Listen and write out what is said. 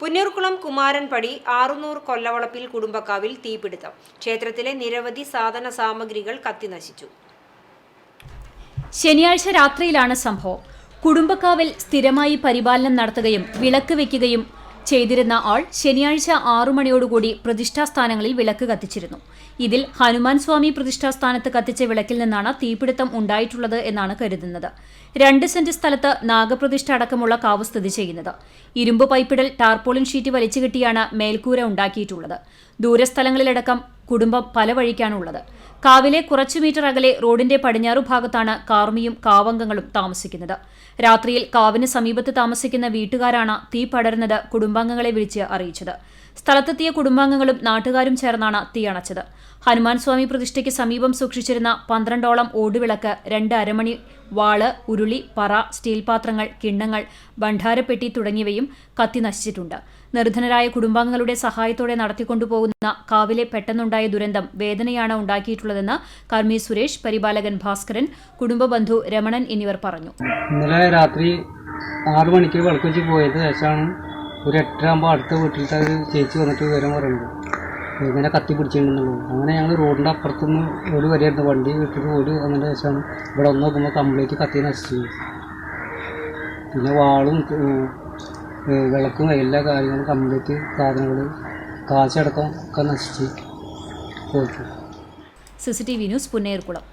പുന്നൂർക്കുളം കുമാരൻപടി ആറുന്നൂർ കൊല്ലവളപ്പിൽ കുടുംബക്കാവിൽ തീപിടുത്തം. ക്ഷേത്രത്തിലെ നിരവധി സാധന സാമഗ്രികൾ കത്തിനശിച്ചു ശനിയാഴ്ച രാത്രിയിലാണ് സംഭവം. കുടുംബക്കാവിൽ സ്ഥിരമായി പരിപാലനം നടത്തുകയും വിളക്ക് വെക്കുകയും ചെയ്തിരുന്ന ആൾ ശനിയാഴ്ച ആറു മണിയോടുകൂടി പ്രതിഷ്ഠാസ്ഥാനങ്ങളിൽ വിളക്ക് കത്തിച്ചിരുന്നു. ഇതിൽ ഹനുമാൻ സ്വാമി പ്രതിഷ്ഠാസ്ഥാനത്ത് കത്തിച്ച വിളക്കിൽ നിന്നാണ് തീപിടുത്തം ഉണ്ടായിട്ടുള്ളത് എന്നാണ് കരുതുന്നത്. രണ്ട് സെന്റ് സ്ഥലത്ത് നാഗപ്രതിഷ്ഠ അടക്കമുള്ള കാവ് സ്ഥിതി ചെയ്യുന്നത്. ഇരുമ്പ് പൈപ്പിടൽ ടാർപോളിൻ ഷീറ്റ് വലിച്ചുകെട്ടിയാണ് മേൽക്കൂര ഉണ്ടാക്കിയിട്ടുള്ളത്. ദൂരസ്ഥലങ്ങളിലടക്കം കുടുംബം പല വഴിക്കാണുള്ളത്. കാവിലെ കുറച്ചു മീറ്റർ അകലെ റോഡിന്റെ പടിഞ്ഞാറു ഭാഗത്താണ് കാർമിയും കാവംഗങ്ങളും താമസിക്കുന്നത്. രാത്രിയിൽ കാവിന് സമീപത്ത് താമസിക്കുന്ന വീട്ടുകാരാണ് തീ പടരുന്നത് കുടുംബാംഗങ്ങളെ വിളിച്ച് അറിയിച്ചത്. സ്ഥലത്തെത്തിയ കുടുംബാംഗങ്ങളും നാട്ടുകാരും ചേർന്നാണ് തീയണച്ചത് ഹനുമാൻ സ്വാമി പ്രതിഷ്ഠയ്ക്ക് സമീപം സൂക്ഷിച്ചിരുന്ന പന്ത്രണ്ടോളം ഓടുവിളക്ക് രണ്ട് അരമണി വാൾ ഉരുളി പറ സ്റ്റീൽ പാത്രങ്ങൾ കിണ്ണങ്ങൾ ഭണ്ഡാരപ്പെട്ടി തുടങ്ങിയവയും കത്തി നശിച്ചിട്ടുണ്ട്. നിർധനരായ കുടുംബാംഗങ്ങളുടെ സഹായത്തോടെ നടത്തിക്കൊണ്ടുപോകുന്ന കാവിലെ പെട്ടെന്നുണ്ടായ ദുരന്തം വേദനയാണ് ഉണ്ടാക്കിയിട്ടുള്ളതെന്ന് കർമ്മി സുരേഷ് പരിപാലകൻ ഭാസ്കരൻ കുടുംബബന്ധു രമണൻ എന്നിവർ പറഞ്ഞു. ഇന്നലെ രാത്രി ആറു മണിക്ക് വിളക്ക് വെച്ച് പോയത് ശേഷമാണ് ഒരു എട്ടരാകുമ്പോൾ അടുത്ത വീട്ടിലത്തെ ഒരു ചേച്ചി വന്നിട്ട് വിവരം പറയുന്നത് ഇങ്ങനെ കത്തി പിടിച്ചിട്ടുണ്ടെന്നുള്ളൂ. അങ്ങനെ ഞങ്ങൾ റോഡിന്റെ അപ്പുറത്തുനിന്ന് ഓടി വരെയായിരുന്നു. വണ്ടി വിട്ടിട്ട് ഒരു വന്നതിന് ശേഷമാണ് ഇവിടെ ഒന്ന് നോക്കുമ്പോൾ കംപ്ലീറ്റ് കത്തി നശിച്ചു പിന്നെ വാളും വിളക്കും എല്ലാ കാര്യങ്ങളും കംപ്ലീറ്റ് സാധനങ്ങൾ കാശടക്കം ഒക്കെ നശിച്ച് പോയിട്ടു സിസിടിവി ന്യൂസ് പുന്നേർകുളം.